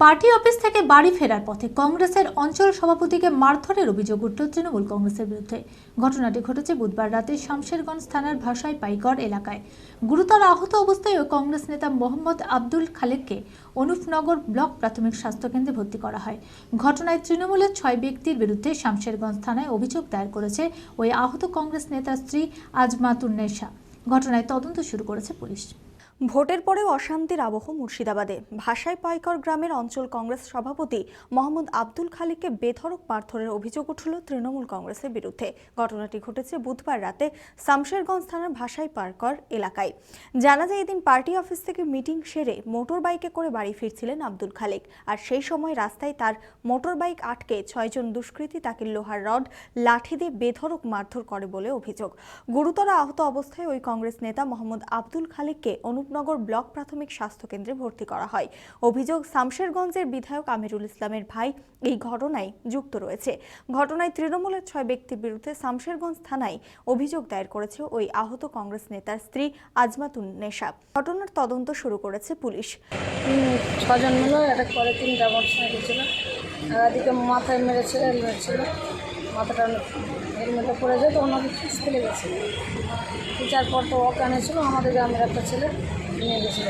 Party office থেকে বাড়ি ফেরার পথে কংগ্রেসের অঞ্চল সভাপতিকে মারধরের অভিযোগ উঠল তৃণমূল কংগ্রেসের বিরুদ্ধে। ঘটনাটি ঘটেছে বুধবার রাতে শামশেরগঞ্জ থানার ভাষায় পাইকর এলাকায়। গুরুতর আহত অবস্থায় ওই কংগ্রেস নেতা মোহাম্মদ আব্দুল খালেককে অনুপনগর ব্লক প্রাথমিক স্বাস্থ্যকেন্দ্রে ভর্তি করা হয়। ঘটনায় তৃণমূলের ছয় ব্যক্তির বিরুদ্ধে শামশেরগঞ্জ থানায় অভিযোগ দায়ের করেছে ওই আহত কংগ্রেস নেতার স্ত্রী আজমাতুন্নেসা ঘটনায় তদন্ত শুরু করেছে পুলিশ। ভোটের পরেও অশান্তির আবহ মুর্শিদাবাদে। ভাষায় পাইকর গ্রামের অঞ্চল কংগ্রেস সভাপতি মোহাম্মদ আব্দুল খালিককে বেধড়ক মারধরের অভিযোগ উঠল তৃণমূল কংগ্রেসের বিরুদ্ধে। ঘটনাটি ঘটেছে বুধবার রাতে শামশেরগঞ্জ থানার ভাষাই পার্কর এলাকায়। জানা যায়, এদিন পার্টি অফিস থেকে মিটিং সেরে মোটর বাইকে করে বাড়ি ফিরছিলেন আব্দুল খালিক। আর সেই সময় রাস্তায় তার মোটর বাইক আটকে ছয়জন দুষ্কৃতী তাকে লোহার রড, লাঠি দিয়ে বেধরক মারধর করে বলে অভিযোগ। গুরুতর আহত অবস্থায় ওই কংগ্রেস নেতা মোহাম্মদ আব্দুল খালিককে অনুপনগর ব্লক প্রাথমিক স্বাস্থ্য কেন্দ্রে ভর্তি করা হয়। অভিযোগ, শামশেরগঞ্জের বিধায়ক আমিরুল ইসলামের ভাই এই ঘটনায় যুক্ত রয়েছে। ঘটনায় তৃণমূলের ছয় ব্যক্তির বিরুদ্ধে শামশেরগঞ্জ থানায় অভিযোগ দায়ের করেছে ওই আহত কংগ্রেস নেতার স্ত্রী আজমাতুন নেশা। ঘটনার তদন্ত শুরু করেছে পুলিশ। ছজন অ্যাটাক করে তিনটা মাথায় মেরেছে হেলমেট ছিল মাথাটা হেলমেটে পড়ে যায় তো ওনাকে ফিক্স ফেলে গেছে পর তো অজ্ঞানে ছিল আমাদের গ্রামের একটা ছেলে। নিয়ে গেছিল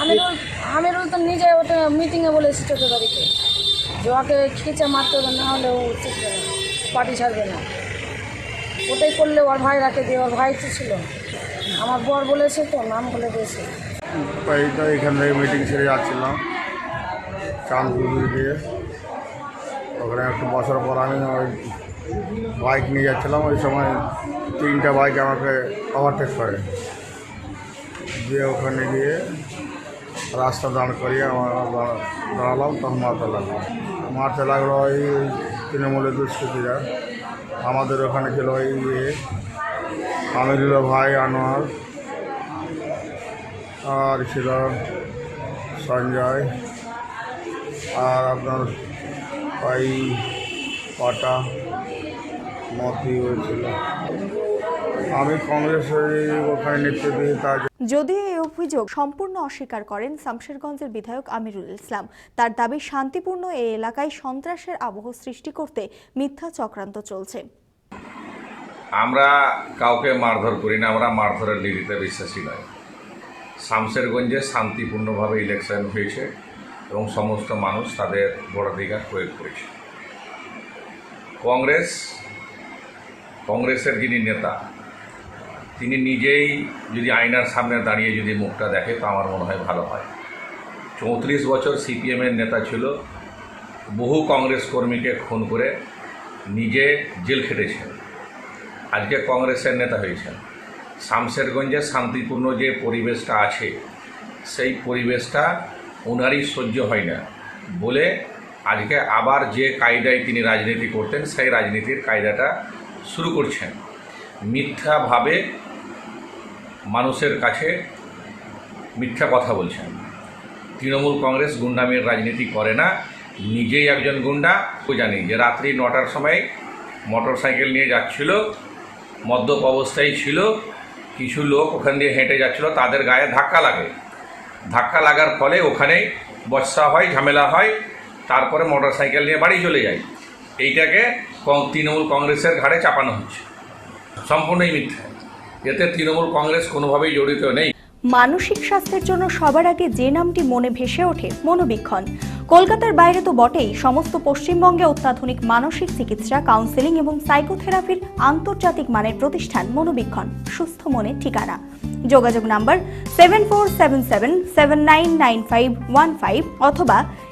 আমিরুল আমিরুল তো নিজে ওটা মিটিংয়ে চোদ্দ তারিখে যে ওকে খিচে মারতে হবে, না হলে ও শিখবে না, পার্টি ছাড়বে না। ওটাই করলে ওর ভাই রাখে দিয়ে ওর ভাই তো ছিল। আমার বর বলেছে তো, নাম বলে দিয়েছে। এইটা এখান থেকে মিটিং সেরে যাচ্ছিলাম চাঁদপুর দিয়ে। ওখানে একটু বছর পর আমি ওই বাইক নিয়ে যাচ্ছিলাম। ওই সময় তিনটা বাইক আমাকে ওভারটেক করে। দিয়ে ওখানে গিয়ে রাস্তা দাঁড় করিয়ে আমার দাঁড়ালাম, তখন মারতে লাগল। মারতে লাগল ওই তৃণমূলের দুষ্কৃতীরা। আমাদের ওখানে ছিল ওই ইয়ে আমিরুল ভাই, আনোয়ার আর ছিল সঞ্জয় আর আপনার ওই পাটা মতি হয়েছিল আমি কংগ্রেসের ওখানে নেতৃত্ব দিই তার যদিও এই অভিযোগ সম্পূর্ণ অস্বীকার করেন শামশেরগঞ্জের বিধায়ক আমিরুল ইসলাম তার দাবি শান্তিপূর্ণ এই এলাকায় সন্ত্রাসের আবহ সৃষ্টি করতে মিথ্যা চক্রান্ত চলছে। আমরা কাউকে মারধর করি না আমরা মারধরের নীতিতে বিশ্বাসী নয়। শামশেরগঞ্জে শান্তিপূর্ণভাবে ইলেকশন হয়েছে এবং সমস্ত মানুষ তাদের ভোটাধিকার প্রয়োগ করেছে। কংগ্রেস কংগ্রেসের যিনি নেতা তিনি নিজেই যদি আয়নার সামনে দাঁড়িয়ে যদি মুখটা দেখে, তো আমার মনে হয় ভালো হয়। চৌত্রিশ বছর সিপিএমের নেতা ছিল। বহু কংগ্রেস কর্মীকে খুন করে নিজে জেল খেটেছেন। আজকে কংগ্রেসের নেতা হয়েছেন। শামশেরগঞ্জে শান্তিপূর্ণ যে পরিবেশটা আছে, সেই পরিবেশটা ওনারই সহ্য হয় না বলে আজকে আবার যে কায়দায় তিনি রাজনীতি করতেন, সেই রাজনীতির কায়দাটা শুরু করছেন। মিথ্যাভাবে মানুষের কাছে মিথ্যা কথা বলছেন। তৃণমূল কংগ্রেস গুন্ডামির রাজনীতি করে না, নিজেই একজন গুন্ডা। জানি যে রাত্রি নটার সময় মোটর সাইকেল নিয়ে যাচ্ছিল, মদ্যপ অবস্থায় ছিল, কিছু লোক ওখান দিয়ে হেঁটে যাচ্ছিল, তাদের গায়ে ধাক্কা লাগে। ধাক্কা লাগার ফলে ওখানে বর্ষা হয়, ঝামেলা হয়, তারপরে মোটর সাইকেল নিয়ে বাড়ি চলে যায়। এইটাকে তৃণমূল কংগ্রেসের ঘাড়ে চাপানো হচ্ছে। সম্পূর্ণই মিথ্যা। এতে তৃণমূল কংগ্রেস কোনোভাবেই জড়িত নেই। মানসিক স্বাস্থ্যের জন্য সবার আগে যে নামটি মনে ভেসে ওঠে, মনোবীক্ষণ। কলকাতার বাইরে তো বটেই, সমস্ত পশ্চিমবঙ্গে অত্যাধুনিক মানসিক চিকিৎসা কাউন্সেলিং এবং সাইকোথেরাপির আন্তর্জাতিক মানের প্রতিষ্ঠান মনোবীক্ষণ, সুস্থ মনের ঠিকানা। যোগাযোগ number seven four seven seven seven nine nine five one five অথবা